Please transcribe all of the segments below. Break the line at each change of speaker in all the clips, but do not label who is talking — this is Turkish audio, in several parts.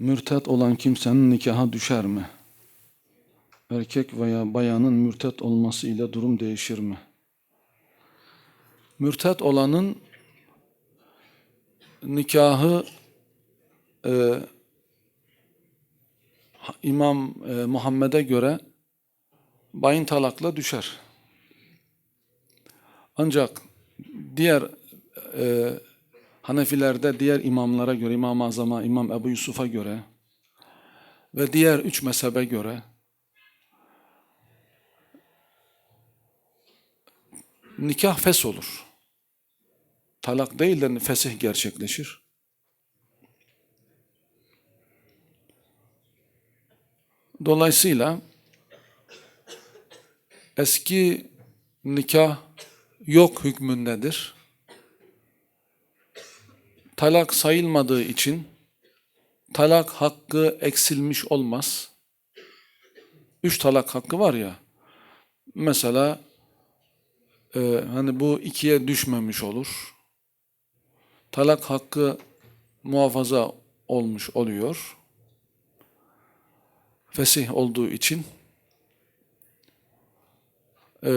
Mürtet olan kimsenin nikaha düşer mi? Erkek veya bayanın mürtet olması ile durum değişir mi? Mürtet olanın nikahı e, İmam e, Muhammed'e göre bayın talakla düşer. Ancak diğer e, Hanefilerde diğer imamlara göre, İmam-ı Azam'a, İmam Ebu Yusuf'a göre ve diğer üç mezhebe göre nikah fes olur. Talak değil de fesih gerçekleşir. Dolayısıyla eski nikah yok hükmündedir. Talak sayılmadığı için talak hakkı eksilmiş olmaz. Üç talak hakkı var ya. Mesela e, hani bu ikiye düşmemiş olur. Talak hakkı muhafaza olmuş oluyor. Fesih olduğu için. E,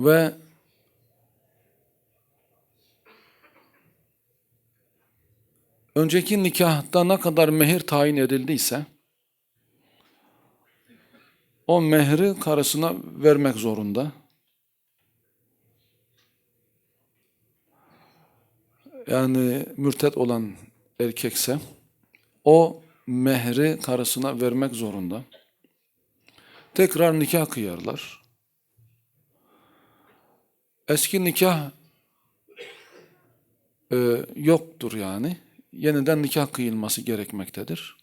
ve önceki nikahta ne kadar mehir tayin edildiyse o mehri karısına vermek zorunda. Yani mürtet olan erkekse o mehri karısına vermek zorunda. Tekrar nikah kıyarlar. Eski nikah e, yoktur yani. Yeniden nikah kıyılması gerekmektedir.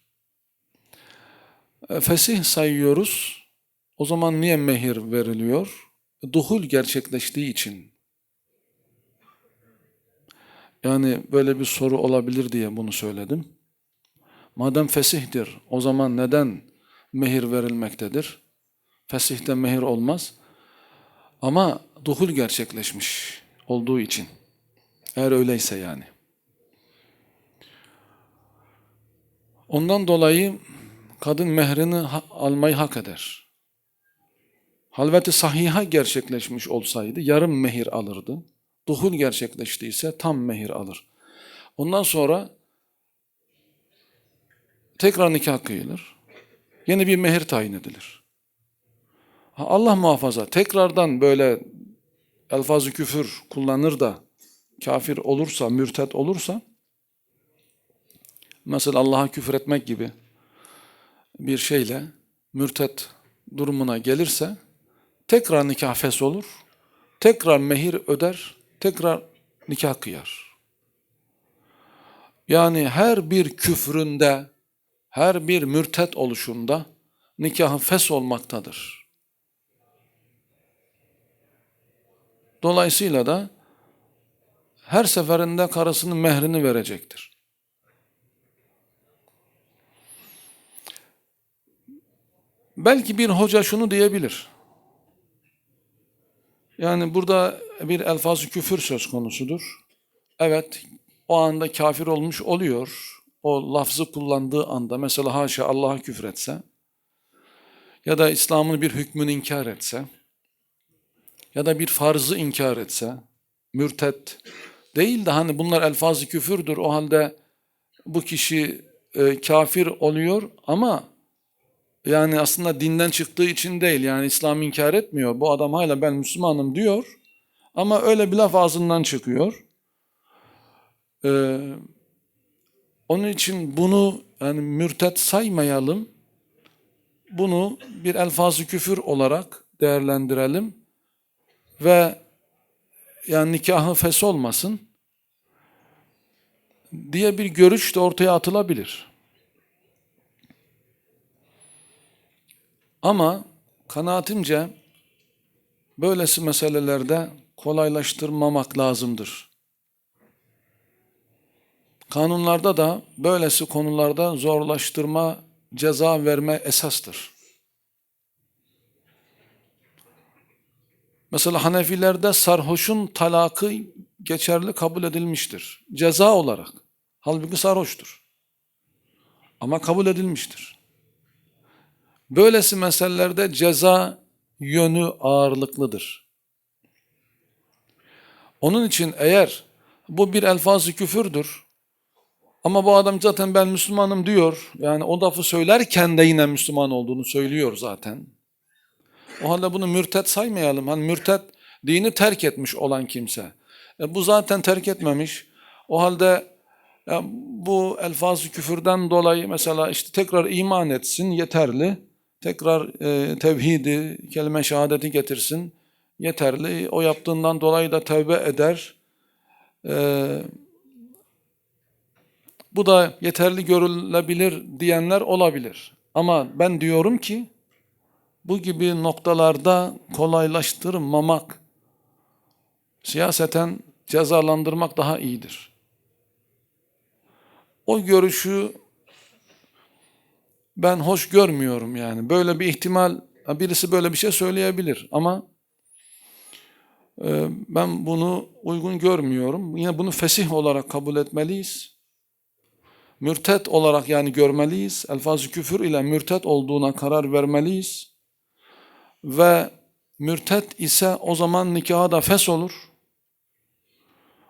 E, fesih sayıyoruz. O zaman niye mehir veriliyor? Duhul gerçekleştiği için. Yani böyle bir soru olabilir diye bunu söyledim. Madem fesihtir, o zaman neden mehir verilmektedir? Fesihte mehir olmaz. Ama duhul gerçekleşmiş olduğu için. Eğer öyleyse yani. Ondan dolayı kadın mehrini almayı hak eder. Halveti sahiha gerçekleşmiş olsaydı yarım mehir alırdı. Duhul gerçekleştiyse tam mehir alır. Ondan sonra tekrar nikah kıyılır. Yeni bir mehir tayin edilir. Allah muhafaza tekrardan böyle elfazı küfür kullanır da kafir olursa, mürtet olursa mesela Allah'a küfür etmek gibi bir şeyle mürtet durumuna gelirse tekrar nikah fes olur, tekrar mehir öder, tekrar nikah kıyar. Yani her bir küfründe, her bir mürtet oluşunda nikahı fes olmaktadır. Dolayısıyla da her seferinde karısının mehrini verecektir. Belki bir hoca şunu diyebilir. Yani burada bir elfaz küfür söz konusudur. Evet, o anda kafir olmuş oluyor. O lafzı kullandığı anda mesela haşa Allah'a küfür etse ya da İslam'ın bir hükmünü inkar etse ya da bir farzı inkar etse mürtet değil de hani bunlar elfaz-ı küfürdür o halde bu kişi e, kafir oluyor ama yani aslında dinden çıktığı için değil yani İslam inkar etmiyor. Bu adam hala ben Müslümanım diyor ama öyle bir laf ağzından çıkıyor. Ee, onun için bunu yani mürtet saymayalım. Bunu bir elfaz-ı küfür olarak değerlendirelim ve yani nikahı fes olmasın diye bir görüş de ortaya atılabilir. Ama kanaatimce böylesi meselelerde kolaylaştırmamak lazımdır. Kanunlarda da böylesi konularda zorlaştırma, ceza verme esastır. Mesela Hanefilerde sarhoşun talakı geçerli kabul edilmiştir. Ceza olarak. Halbuki sarhoştur. Ama kabul edilmiştir. Böylesi meselelerde ceza yönü ağırlıklıdır. Onun için eğer bu bir elfazı küfürdür ama bu adam zaten ben Müslümanım diyor. Yani o lafı söylerken de yine Müslüman olduğunu söylüyor zaten. O halde bunu mürtet saymayalım. Hani mürtet dini terk etmiş olan kimse. E bu zaten terk etmemiş. O halde ya bu elfazı küfürden dolayı mesela işte tekrar iman etsin yeterli. Tekrar e, tevhidi, kelime şehadeti getirsin yeterli. O yaptığından dolayı da tevbe eder. E, bu da yeterli görülebilir diyenler olabilir. Ama ben diyorum ki bu gibi noktalarda kolaylaştırmamak, siyaseten cezalandırmak daha iyidir. O görüşü ben hoş görmüyorum yani. Böyle bir ihtimal, birisi böyle bir şey söyleyebilir ama e, ben bunu uygun görmüyorum. Yine bunu fesih olarak kabul etmeliyiz. Mürtet olarak yani görmeliyiz. Elfaz-ı küfür ile mürtet olduğuna karar vermeliyiz. Ve mürtet ise o zaman nikaha da fes olur.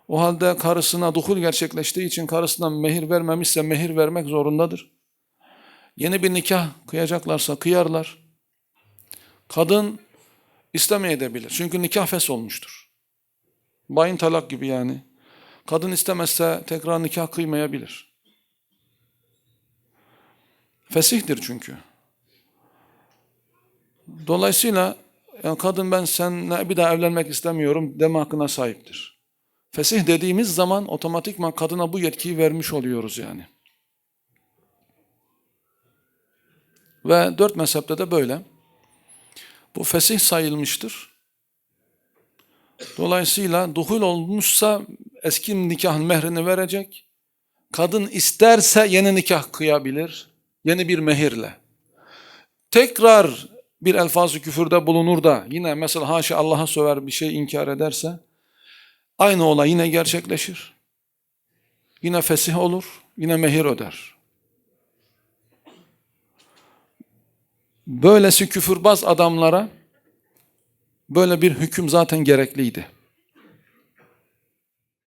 O halde karısına duhul gerçekleştiği için karısına mehir vermemişse mehir vermek zorundadır. Yeni bir nikah kıyacaklarsa kıyarlar. Kadın istemeyebilir. Çünkü nikah fes olmuştur. Bayın talak gibi yani. Kadın istemezse tekrar nikah kıymayabilir. Fesihtir çünkü. Dolayısıyla yani kadın ben seninle bir daha evlenmek istemiyorum deme hakkına sahiptir. Fesih dediğimiz zaman otomatikman kadına bu yetkiyi vermiş oluyoruz yani. Ve dört mezhepte de böyle. Bu fesih sayılmıştır. Dolayısıyla duhul olmuşsa eski nikahın mehrini verecek. Kadın isterse yeni nikah kıyabilir. Yeni bir mehirle. Tekrar bir elfazı küfürde bulunur da yine mesela haşa Allah'a söver bir şey inkar ederse aynı olay yine gerçekleşir. Yine fesih olur, yine mehir öder. Böylesi küfürbaz adamlara böyle bir hüküm zaten gerekliydi.